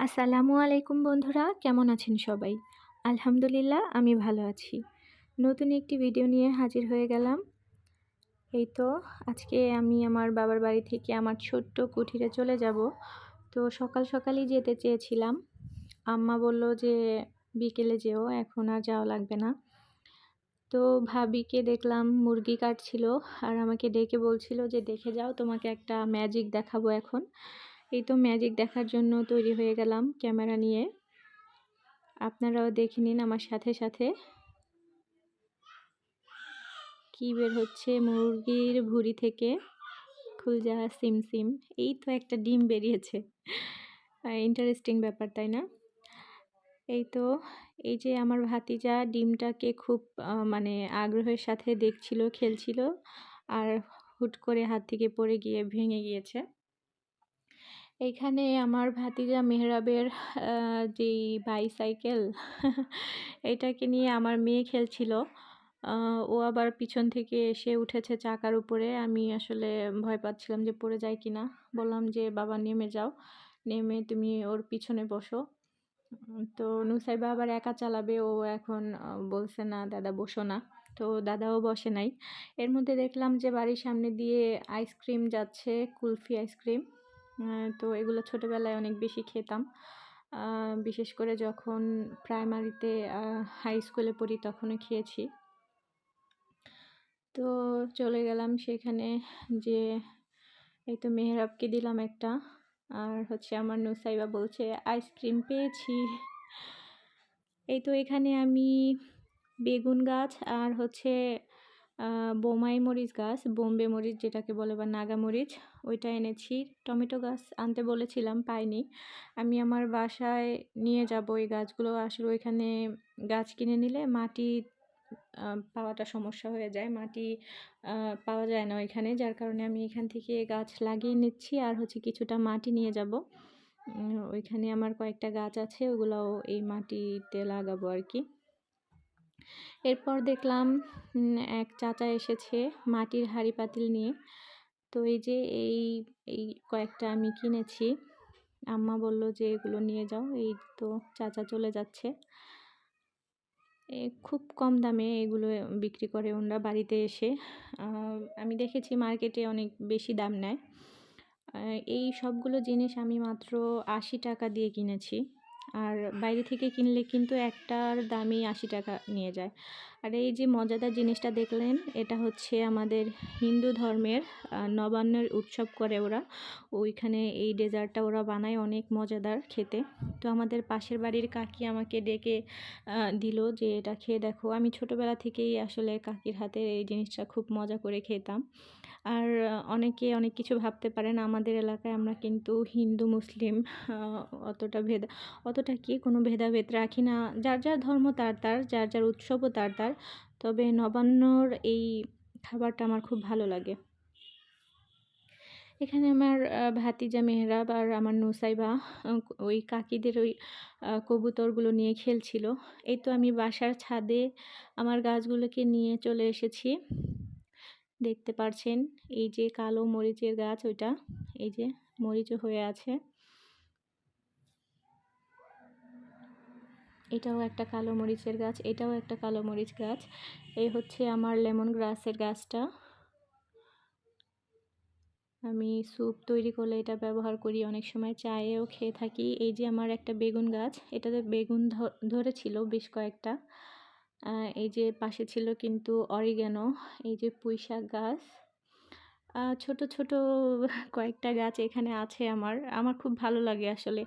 আসসালামু আলাইকুম বন্ধুরা, কেমন আছেন সবাই? আলহামদুলিল্লাহ, আমি ভালো আছি। নতুন একটি ভিডিও নিয়ে হাজির হয়ে গেলাম। এই তো, আজকে আমি আমার বাবার বাড়ি থেকে আমার ছোট্ট কুঠিরে চলে যাব। তো সকাল সকালই যেতে চেয়েছিলাম। আম্মা বলল যে, বিকেলে যেও, এখন আর যাওয়া লাগবে না। তো ভাবিকে দেখলাম মুরগি কাটছিল, আর আমাকে ডেকে বলছিল যে, দেখে যাও, তোমাকে একটা ম্যাজিক দেখাবো এখন। এই তো ম্যাজিক দেখার জন্য তৈরি হয়ে গেলাম ক্যামেরা নিয়ে। আপনারাও দেখে নিন আমার সাথে সাথে। কি বের হচ্ছে মুরগির ভুড়ি থেকে? খুলজা সিম সিম। এই তো একটা ডিম বেরিয়েছে। ইন্টারেস্টিং ব্যাপার, তাই না? এই তো, এই যে আমার ভাতিজা ডিমটাকে খুব মানে আগ্রহের সাথে দেখছিল, খেলছিল, আর হুট করে হাত থেকে পড়ে গিয়ে ভেঙে গিয়েছে। এইখানে আমার ভাতিজা মেহরাবের যেই বাইসাইকেল এটাকে নিয়ে আমার মেয়ে খেলছিল। ও আবার পিছন থেকে এসে উঠেছে চাকার উপরে। আমি আসলে ভয় পাচ্ছিলাম যে পড়ে যায় কি না বললাম যে, বাবা, নেমে যাও। নেমে তুমি ওর পিছনে বসো। তো নুসাইবা আবার একা চালাবে। ও এখন বলছে, না, দাদা, বসো না। তো দাদাও বসে নাই। এর মধ্যে দেখলাম যে, বাড়ির সামনে দিয়ে আইসক্রিম যাচ্ছে, কুলফি আইসক্রিম তো এগুলো ছোটোবেলায় অনেক বেশি খেতাম। বিশেষ করে যখন প্রাইমারিতে হাই স্কুলে পড়ি তখনও খেয়েছি। তো চলে গেলাম সেখানে যে এই তো মেহরাবকে দিলাম একটা। আর হচ্ছে আমার নুসাইবা বলছে আইসক্রিম পেয়েছি। এই তো এখানে আমি বেগুন গাছ আর হচ্ছে বোমাই মরিচ গাছ, বোম্বে মরিচ যেটাকে বলে বা নাগা মরিচ, ওইটা এনেছি। টমেটো গাছ আনতে বলেছিলাম, পাইনি। আমি আমার বাসায় নিয়ে যাব এই গাছগুলো। আসলে ওইখানে গাছ কিনে নিলে মাটি পাওয়াটা সমস্যা হয়ে যায়। মাটি পাওয়া যায় না ওইখানে। যার কারণে আমি এখান থেকে গাছ লাগিয়ে নিচ্ছি আর হচ্ছে কিছুটা মাটি নিয়ে যাব। ওইখানে আমার কয়েকটা গাছ আছে, ওগুলোও এই মাটিতে লাগাবো আর কি। এরপর দেখলাম এক চাচা এসেছে মাটির হাঁড়ি পাতিল নিয়ে। তো এই যে এই এই কয়েকটা আমি কিনেছি। আম্মা বলল যে এগুলো নিয়ে যাও, এই তো চাচা চলে যাচ্ছে। খুব কম দামে এগুলো বিক্রি করে ওনারা বাড়িতে এসে। আমি দেখেছি মার্কেটে অনেক বেশি দাম নেয়। এই সবগুলো জিনিস আমি মাত্র আশি টাকা দিয়ে কিনেছি। আর বাইরে থেকে কিনলে কিন্তু একটার দামই আশি টাকা নিয়ে যায়। আর এই যে মজাদার জিনিসটা দেখলেন, এটা হচ্ছে আমাদের হিন্দু ধর্মের নবান্নের উৎসব করে ওরা। ওইখানে এই ডেজার্টটা ওরা বানায় অনেক মজাদার খেতে। তো আমাদের পাশের বাড়ির কাকি আমাকে ডেকে দিল যে, এটা খেয়ে দেখো। আমি ছোটোবেলা থেকেই আসলে কাকির হাতের এই জিনিসটা খুব মজা করে খেতাম। আর অনেকে অনেক কিছু ভাবতে পারেন আমাদের এলাকায় আমরা কিন্তু হিন্দু, মুসলিম অতটা ভেদ, অতটা কি কোনো ভেদাভেদ রাখি না। যার যার ধর্ম তার তার, যার যার উৎসবও তার তার। তবে নবান্নর এই খাবারটা আমার খুব ভালো লাগে। এখানে আমার ভাতিজা মেহরাব আর আমার নুসাইবা ওই কাকিদের ওই কবুতরগুলো নিয়ে খেলছিল। এই তো আমি বাসার ছাদে আমার গাছগুলোকে নিয়ে চলে এসেছি। দেখতে পারছেন। এই যে কালো মরিচের গাছ ওইটা, এই যে মরিচও হয়ে আছে। এটাও একটা কালো মরিচের গাছ, এটাও একটা কালো মরিচ গাছ। এই হচ্ছে আমার লেমন গ্রাসের গাছটা। আমি স্যুপ তৈরি করলে এটা ব্যবহার করি, অনেক সময় চায়েও খেয়ে থাকি। এই যে আমার একটা বেগুন গাছ, এটাতে বেগুন ধরেছিল বেশ কয়েকটা। এই যে পাশে ছিল কিন্তু অরিগ্যানো এই যে পুঁই শাক গাছ। ছোট ছোট কয়েকটা গাছ এখানে আছে আমার। আমার খুব ভালো লাগে আসলে।